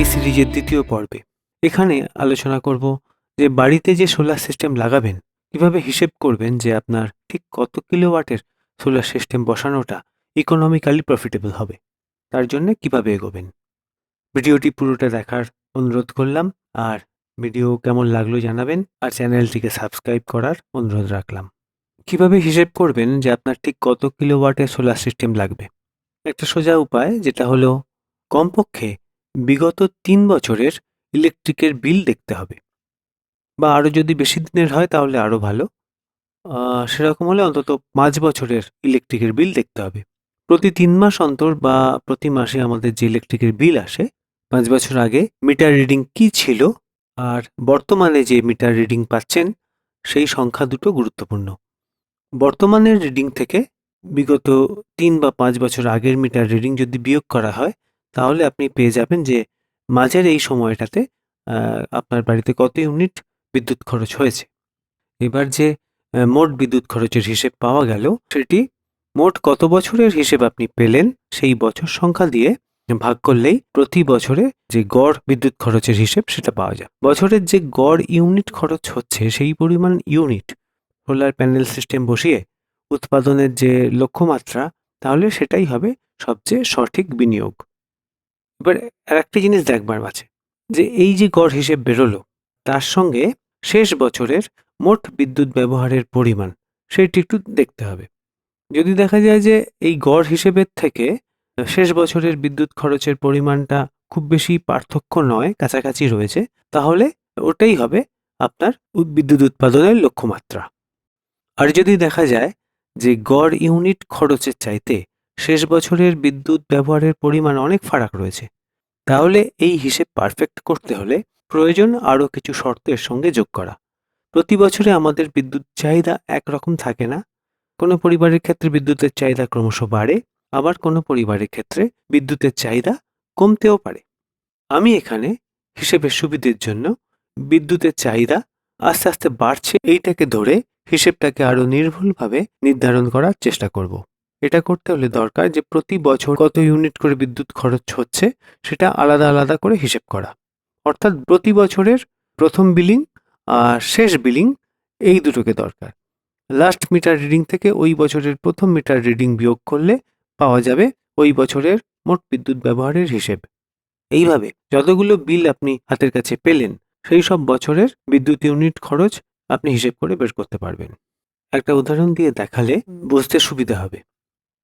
এই সিরিজের দ্বিতীয় পর্বে। এখানে আলোচনা করব যে বাড়িতে যে সোলার সিস্টেম লাগাবেন, কীভাবে হিসেব করবেন যে আপনার ঠিক কত কিলোওয়াটের সোলার সিস্টেম বসানোটা ইকোনমিক্যালি প্রফিটেবল হবে, তার জন্য কীভাবে এগোবেন। ভিডিওটি পুরোটা দেখার অনুরোধ করলাম, আর ভিডিও কেমন লাগল জানাবেন, আর চ্যানেলটিকে সাবস্ক্রাইব করার অনুরোধ রাখলাম। কীভাবে হিসেব করবেন যে আপনার ঠিক কত কিলোওয়াটের সোলার সিস্টেম লাগবে? একটা সোজা উপায়, যেটা হলো কমপক্ষে বিগত তিন বছরের ইলেকট্রিকের বিল দেখতে হবে। বা আরও যদি বেশি দিনের হয় তাহলে আরও ভালো। সেরকম হলে অন্তত পাঁচ বছরের ইলেকট্রিকের বিল দেখতে হবে। প্রতি তিন মাস অন্তর বা প্রতি মাসে আমাদের যে ইলেকট্রিকের বিল আসে, পাঁচ বছর আগে মিটার রিডিং কি ছিল আর বর্তমানে যে মিটার রিডিং পাচ্ছেন, সেই সংখ্যা দুটো গুরুত্বপূর্ণ। বর্তমানের রিডিং থেকে বিগত তিন বা পাঁচ বছর আগের মিটার রিডিং যদি বিয়োগ করা হয় তাহলে আপনি পেয়ে যাবেন যে মাঝের এই সময়টাতে আপনার বাড়িতে কত ইউনিট বিদ্যুৎ খরচ হয়েছে। এবার যে মোট বিদ্যুৎ খরচের হিসেব পাওয়া গেল, সেটি মোট কত বছরের হিসেব আপনি পেলেন সেই বছর সংখ্যা দিয়ে ভাগ করলেই প্রতি বছরে যে গড় বিদ্যুৎ খরচের হিসেব সেটা পাওয়া যায়। বছরের যে গড় ইউনিট খরচ হচ্ছে, সেই পরিমাণ ইউনিট সোলার প্যানেল সিস্টেম বসিয়ে উৎপাদনের যে লক্ষ্যমাত্রা, তাহলে সেটাই হবে সবচেয়ে সঠিক বিনিয়োগ। এবার আরেকটা জিনিস দেখবার আছে যে এই যে গড় হিসেব বেরোলো, তার সঙ্গে শেষ বছরের মোট বিদ্যুৎ ব্যবহারের পরিমাণ, সেটি একটু দেখতে হবে। যদি দেখা যায় যে এই গড় হিসেবের থেকে শেষ বছরের বিদ্যুৎ খরচের পরিমাণটা খুব বেশি পার্থক্য নয়, কাছাকাছি রয়েছে, তাহলে ওটাই হবে আপনার বিদ্যুৎ উৎপাদনের লক্ষ্যমাত্রা। আর যদি দেখা যায় যে গড় ইউনিট খরচের চাইতে শেষ বছরের বিদ্যুৎ ব্যবহারের পরিমাণ অনেক ফারাক রয়েছে। তাহলে এই হিসেব পারফেক্ট করতে হলে প্রয়োজন আরও কিছু শর্তের সঙ্গে যোগ করা। প্রতি বছরে আমাদের বিদ্যুৎ চাহিদা একরকম থাকে না। কোনো পরিবারের ক্ষেত্রে বিদ্যুতের চাহিদা ক্রমশ বাড়ে, আবার কোনো পরিবারের ক্ষেত্রে বিদ্যুতের চাহিদা কমতেও পারে। আমি এখানে হিসেবের সুবিধের জন্য বিদ্যুতের চাহিদা আস্তে আস্তে বাড়ছে, এইটাকে ধরে হিসেবটাকে আরও নির্ভুলভাবে নির্ধারণ করার চেষ্টা করব। এটা করতে হলে দরকার যে প্রতি বছর কত ইউনিট করে বিদ্যুৎ খরচ হচ্ছে সেটা আলাদা আলাদা করে হিসেব করা। অর্থাৎ প্রতি বছরের প্রথম বিলিং আর শেষ বিলিং এই দুটোকে দরকার। লাস্ট মিটার রিডিং থেকে ওই বছরের প্রথম মিটার রিডিং বিয়োগ করলে পাওয়া যাবে ওই বছরের মোট বিদ্যুৎ ব্যবহারের হিসেব। এইভাবে যতগুলো বিল আপনি হাতের কাছে পেলেন, সেই সব বছরের বিদ্যুৎ ইউনিট খরচ আপনি হিসেব করে বের করতে পারবেন। একটা উদাহরণ দিয়ে দেখালে বুঝতে সুবিধা হবে।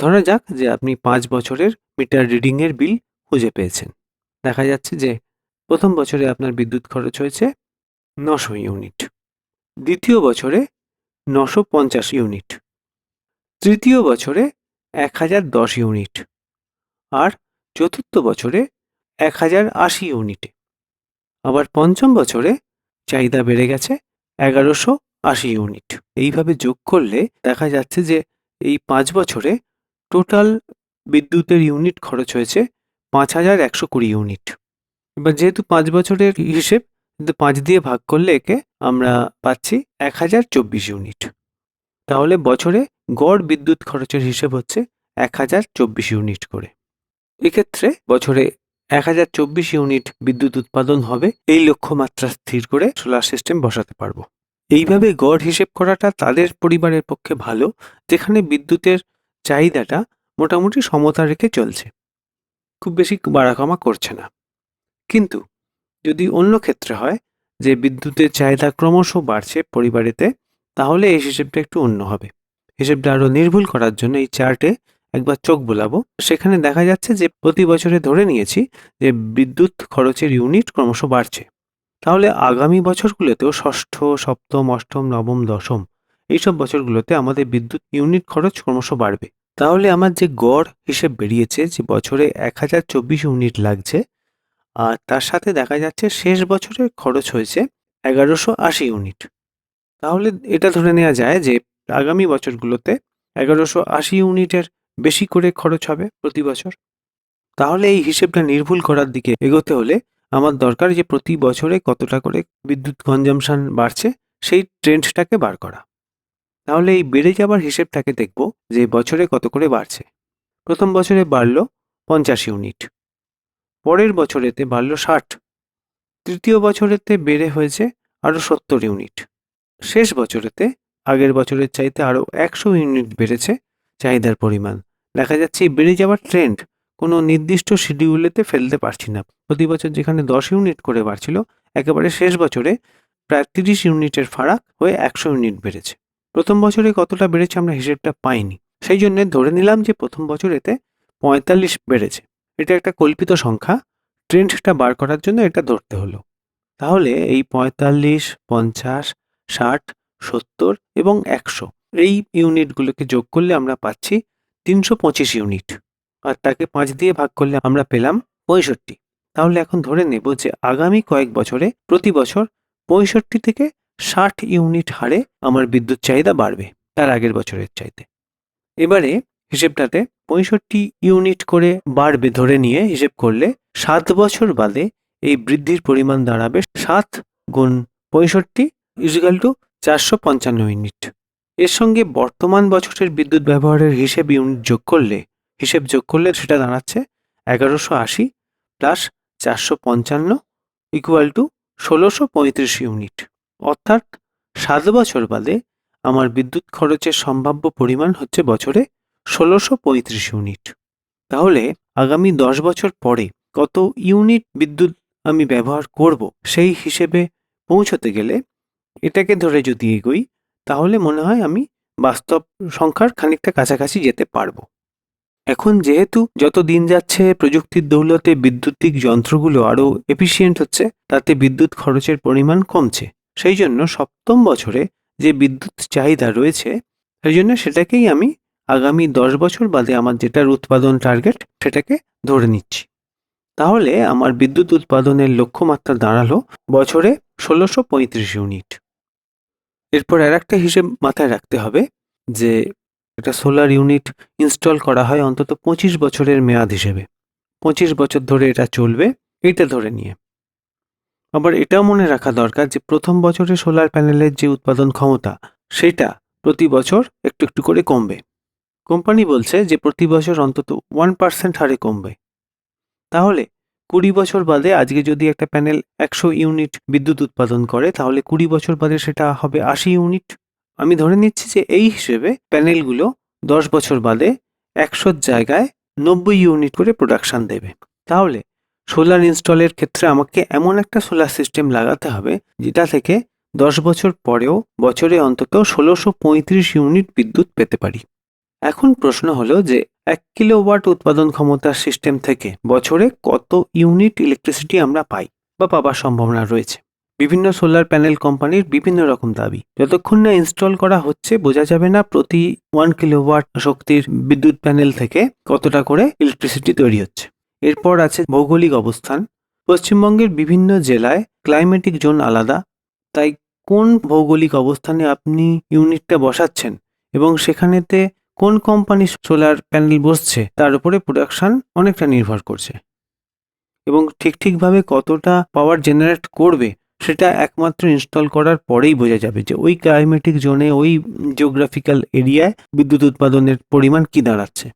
ধরা যাক যে আপনি পাঁচ বছরের মিটার রিডিংয়ের বিল খুঁজে পেয়েছেন। দেখা যাচ্ছে যে প্রথম বছরে আপনার বিদ্যুৎ খরচ হয়েছে নশো ইউনিট, দ্বিতীয় বছরে নশো পঞ্চাশ ইউনিট, তৃতীয় বছরে এক হাজার দশ ইউনিট আর চতুর্থ বছরে এক হাজার আশি ইউনিটে। আবার পঞ্চম বছরে চাহিদা বেড়ে গেছে এগারোশো আশি ইউনিট। এইভাবে যোগ করলে দেখা যাচ্ছে যে এই পাঁচ বছরে টোটাল বিদ্যুতের ইউনিট খরচ হয়েছে পাঁচ হাজার একশো কুড়ি ইউনিট। এবার যেহেতু পাঁচ বছরের হিসেব, কিন্তু পাঁচ দিয়ে ভাগ করলে একে আমরা পাচ্ছি এক হাজার চব্বিশ ইউনিট। তাহলে বছরে গড় বিদ্যুৎ খরচের হিসেব হচ্ছে এক হাজার চব্বিশ ইউনিট করে। এক্ষেত্রে বছরে এক হাজার চব্বিশ ইউনিট বিদ্যুৎ উৎপাদন হবে, এই লক্ষ্যমাত্রা স্থির করে সোলার সিস্টেম বসাতে পারব। এইভাবে গড় হিসেব করাটা তাদের পরিবারের পক্ষে ভালো, যেখানে বিদ্যুতের চাহিদাটা মোটামুটি সমতা রেখে চলছে। খুব বেশি বাড়াকমা করছে না। কিন্তু যদি অন্য ক্ষেত্রে হয়, যে বিদ্যুতের চাহিদা ক্রমশ বাড়ছে পরিবারেতে, তাহলে এই হিসেবটা একটু অন্য হবে। হিসেবটা আরও নির্ভুল করার জন্য এই চার্টে একবার চোখ বোলাবো। সেখানে দেখা যাচ্ছে যে প্রতি বছরে ধরে নিয়েছি যে বিদ্যুৎ খরচের ইউনিট ক্রমশ বাড়ছে। তাহলে আগামী বছরগুলোতেও ষষ্ঠ, সপ্তম, অষ্টম, নবম, দশম এইসব বছরগুলোতে আমাদের বিদ্যুৎ ইউনিট খরচ ক্রমশ বাড়বে। তাহলে আমার যে গড় হিসেব বেরিয়েছে যে বছরে এক হাজার চব্বিশ ইউনিট লাগছে, আর তার সাথে দেখা যাচ্ছে শেষ বছরে খরচ হয়েছে এগারোশো আশি ইউনিট তাহলে এটা ধরে নেওয়া যায় যে আগামী বছরগুলোতে এগারোশো আশি ইউনিটের বেশি করে খরচ হবে প্রতি বছর। তাহলে এই হিসেবটা নির্ভুল করার দিকে এগোতে হলে আমার দরকার যে প্রতি বছরে কতটা করে বিদ্যুৎ কনজামশন বাড়ছে, সেই ট্রেন্ডটাকে বার করা। তাহলে এই বেড়ে যাবার হিসেবটাকে দেখব যে বছরে কত করে বাড়ছে। প্রথম বছরে বাড়ল পঞ্চাশ ইউনিট, পরের বছরেতে বাড়ল ষাট, তৃতীয় বছরেতে বেড়ে হয়েছে আরও সত্তর ইউনিট, শেষ বছরেতে, আগের বছরের চাইতে আরও একশো ইউনিট বেড়েছে চাহিদার পরিমাণ। দেখা যাচ্ছে এই বেড়ে যাওয়ার ট্রেন্ড কোনো নির্দিষ্ট শিডিউলেতে ফেলতে পারছি না। প্রতি বছর যেখানে দশ ইউনিট করে বাড়ছিল, একেবারে শেষ বছরে প্রায় তিরিশ ইউনিটের ফারাক হয়ে একশো ইউনিট বেড়েছে। প্রথম বছরে কতটা বেড়েছে আমরা হিসেবটা পাইনি। সেই জন্য ধরে নিলাম যে প্রথম বছর এতে পঁয়তাল্লিশ বেড়েছে। এটা একটা কল্পিত সংখ্যা। ট্রেন্ডটা বার করার জন্য এটা ধরতে হলো। তাহলে এই পঁয়তাল্লিশ, পঞ্চাশ, ষাট, সত্তর এবং একশো এই ইউনিটগুলোকে যোগ করলে আমরা পাচ্ছি তিনশো পঁচিশ ইউনিট। আর তাকে পাঁচ দিয়ে ভাগ করলে আমরা পেলাম পঁয়ষট্টি। তাহলে এখন ধরে নেব যে আগামী কয়েক বছরে প্রতি বছর পঁয়ষট্টি থেকে ষাট ইউনিট হারে আমার বিদ্যুৎ চাহিদা বাড়বে, তার আগের বছরের চাইতে। এবারে হিসেবটাতে পঁয়ষট্টি ইউনিট করে বাড়বে ধরে নিয়ে হিসেব করলে সাত বছর বাদে এই বৃদ্ধির পরিমাণ দাঁড়াবে সাত গুণ পঁয়ষট্টি ইজিক্যাল টু চারশো পঞ্চান্ন ইউনিট। এর সঙ্গে বর্তমান বছরের বিদ্যুৎ ব্যবহারের হিসেব ইউনিট যোগ করলে, হিসেব যোগ করলে সেটা দাঁড়াচ্ছে এগারোশো আশি প্লাস চারশো পঞ্চান্ন ইকুয়াল টু ষোলোশো পঁয়ত্রিশ ইউনিট। অর্থাৎ সাত বছর বাদে আমার বিদ্যুৎ খরচের সম্ভাব্য পরিমাণ হচ্ছে বছরে ষোলোশো পঁয়ত্রিশ ইউনিট। তাহলে আগামী দশ বছর পরে কত ইউনিট বিদ্যুৎ আমি ব্যবহার করব সেই হিসেবে পৌঁছতে গেলে এটাকে ধরে যদি এগোই, তাহলে মনে হয় আমি বাস্তব সংখ্যার খানিকটা কাছাকাছি যেতে পারব। এখন যেহেতু যত দিন যাচ্ছে প্রযুক্তির দৌলতে বিদ্যুতিক যন্ত্রগুলো আরও এফিসিয়েন্ট হচ্ছে, তাতে বিদ্যুৎ খরচের পরিমাণ কমছে। সেই জন্য সপ্তম বছরে যে বিদ্যুৎ চাহিদা রয়েছে, সেই জন্য সেটাকেই আমি আগামী দশ বছর বাদে আমার যেটার উৎপাদন টার্গেট সেটাকে ধরে নিচ্ছি। তাহলে আমার বিদ্যুৎ উৎপাদনের লক্ষ্যমাত্রা দাঁড়াল বছরে ষোলোশো পঁয়ত্রিশ ইউনিট। এরপর আর একটা হিসেব মাথায় রাখতে হবে যে একটা সোলার ইউনিট ইনস্টল করা হয় অন্তত পঁচিশ বছরের মেয়াদ হিসেবে। পঁচিশ বছর ধরে এটা চলবে, এটা ধরে নিয়ে। আবার এটাও মনে রাখা দরকার যে প্রথম বছরে সোলার প্যানেলের যে উৎপাদন ক্ষমতা, সেটা প্রতি বছর একটু একটু করে কমবে। কোম্পানি বলছে যে প্রতি বছর অন্তত ওয়ান পার্সেন্ট হারে কমবে। তাহলে কুড়ি বছর বাদে আজকে যদি একটা প্যানেল একশো ইউনিট বিদ্যুৎ উৎপাদন করে, তাহলে কুড়ি বছর বাদে সেটা হবে আশি ইউনিট। আমি ধরে নিচ্ছি যে এই হিসেবে প্যানেলগুলো দশ বছর বাদে একশোর জায়গায় নব্বই ইউনিট করে প্রোডাকশান দেবে। তাহলে সোলার ইনস্টলের ক্ষেত্রে আমাকে এমন একটা সোলার সিস্টেম লাগাতে হবে, যেটা থেকে দশ বছর পরেও বছরে অন্তত ষোলোশো পঁয়ত্রিশ ইউনিট বিদ্যুৎ পেতে পারি। এখন প্রশ্ন হলো যে, এক কিলোওয়াট উৎপাদন ক্ষমতার সিস্টেম থেকে বছরে কত ইউনিট ইলেকট্রিসিটি আমরা পাই বা পাবার সম্ভাবনা রয়েছে? বিভিন্ন সোলার প্যানেল কোম্পানির বিভিন্ন রকম দাবি। যতক্ষণ না ইনস্টল করা হচ্ছে, বোঝা যাবে না প্রতি ওয়ান কিলোওয়াট শক্তির বিদ্যুৎ প্যানেল থেকে কতটা করে ইলেকট্রিসিটি তৈরি হচ্ছে। এরপর আছে ভৌগোলিক অবস্থান। পশ্চিমবঙ্গের বিভিন্ন জেলায় ক্লাইমেটিক জোন আলাদা। তাই কোন ভৌগোলিক অবস্থানে আপনি ইউনিটটা বসাচ্ছেন এবং সেখানেতে কোন কোম্পানি সোলার প্যানেল বসছে, তার উপরে প্রোডাকশন অনেকটা নির্ভর করছে। এবং ঠিক ঠিকভাবে কতটা পাওয়ার জেনারেট করবে, সেটা একমাত্র ইনস্টল করার পরেই বোঝা যাবে যে ওই ক্লাইমেটিক জোনে ওই জিওগ্রাফিক্যাল এরিয়ায় বিদ্যুৎ উৎপাদনের পরিমাণ কি দাঁড়াচ্ছে।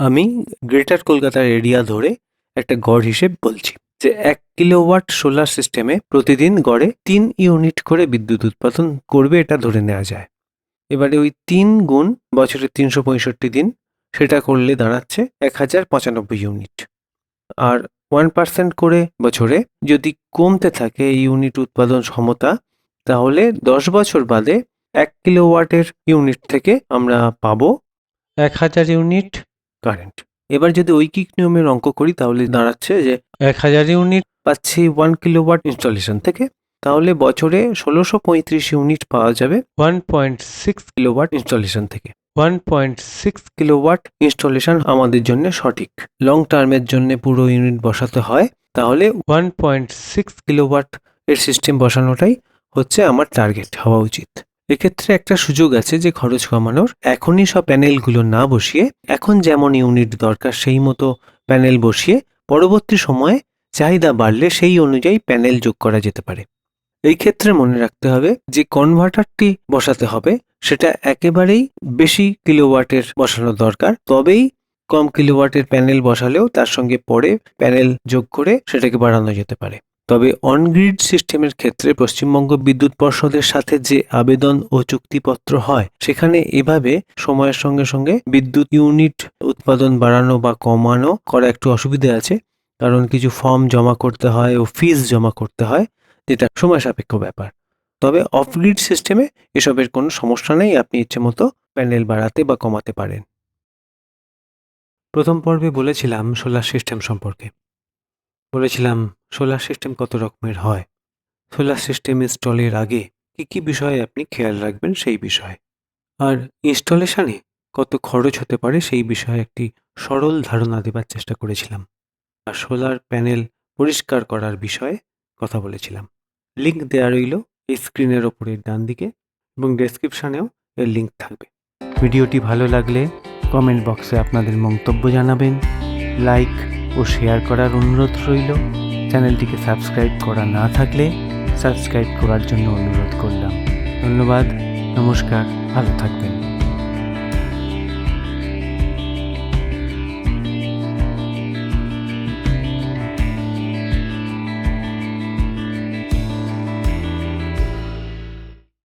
আমি গ্রেটার কলকাতার এরিয়া ধরে একটা গড় হিসেব বলছি যে এক কিলোওয়াট সোলার সিস্টেমে প্রতিদিন গড়ে তিন ইউনিট করে বিদ্যুৎ উৎপাদন করবে এটা ধরে নেওয়া যায়। এবারে ওই তিন গুণ বছরের তিনশো পঁয়ষট্টি দিন সেটা করলে দাঁড়াচ্ছে এক হাজার পঁচানব্বই ইউনিট। আর ওয়ান পার্সেন্ট করে বছরে যদি কমতে থাকে এই ইউনিট উৎপাদন ক্ষমতা, তাহলে দশ বছর বাদে এক কিলোওয়াটের ইউনিট থেকে আমরা পাবো এক হাজার ইউনিট কারেন্ট। এবার যদি ঐকিক নিয়মের অঙ্ক করি তাহলে দাঁড়াচ্ছে যে এক হাজার ইউনিট। পাচ্ছি ওয়ান কিলোওয়াট ইনস্টলেশন থেকে। তাহলে বছরে ষোলোশো পঁয়ত্রিশ ইউনিট পাওয়া যাবে one point six kilowatt installation থেকে। One point six kilowatt installation আমাদের জন্য সঠিক। লং টার্মের জন্য পুরো ইউনিট বসাতে হয়। তাহলে ওয়ান পয়েন্ট সিক্স কিলোওয়াট এর সিস্টেম বসানোটাই হচ্ছে আমার টার্গেট হওয়া উচিত। এক্ষেত্রে একটা সুযোগ আছে যে খরচ কমানোর। এখনই সব প্যানেলগুলো না বসিয়ে, এখন যেমন ইউনিট দরকার সেই মতো প্যানেল বসিয়ে পরবর্তী সময়ে চাহিদা বাড়লে সেই অনুযায়ী প্যানেল যোগ করা যেতে পারে। এই ক্ষেত্রে মনে রাখতে হবে যে কনভার্টারটি বসাতে হবে, সেটা একেবারেই বেশি কিলোওয়াটের বসানো দরকার। তবেই কম কিলোওয়াটের প্যানেল বসালেও তার সঙ্গে পরে প্যানেল যোগ করে সেটাকে বাড়ানো যেতে পারে। তবে অনগ্রিড সিস্টেমের ক্ষেত্রে পশ্চিমবঙ্গ বিদ্যুৎ পর্ষদের সাথে যে আবেদন ও চুক্তিপত্র হয়, সেখানে এভাবে সময়ের সঙ্গে সঙ্গে বিদ্যুৎ ইউনিট উৎপাদন বাড়ানো বা কমানো করা একটু অসুবিধা আছে। কারণ কিছু ফর্ম জমা করতে হয় ও ফিস জমা করতে হয়, যেটা সময় সাপেক্ষ ব্যাপার। তবে অফগ্রিড সিস্টেমে এসবের কোনো সমস্যা নেই, আপনি ইচ্ছে মতো প্যানেল বাড়াতে বা কমাতে পারেন। প্রথম পর্বে বলেছিলাম সোলার সিস্টেম সম্পর্কে। বলেছিলাম সোলার সিস্টেম কত রকমের হয়? সোলার সিস্টেম ইনস্টলের আগে কি কি বিষয়ে আপনি খেয়াল রাখবেন সেই বিষয়ে? আর ইনস্টলেশনে কত খরচ হতে পারে সেই বিষয়ে একটি সরল ধারণা দেবার চেষ্টা করেছিলাম। আর সোলার প্যানেল পরিষ্কার করার বিষয়ে কথা বলেছিলাম। লিঙ্ক দেওয়া রইল এই স্ক্রিনের ওপরের ডান দিকে এবং ডেসক্রিপশানেও এর লিঙ্ক থাকবে। ভিডিওটি ভালো লাগলে কমেন্ট বক্সে আপনাদের মন্তব্য জানাবেন। লাইক ও শেয়ার করার অনুরোধ রইল। চ্যানেলটিকে সাবস্ক্রাইব করা না থাকলে সাবস্ক্রাইব করার জন্য অনুরোধ করলাম। ধন্যবাদ, নমস্কার, ভালো থাকবেন।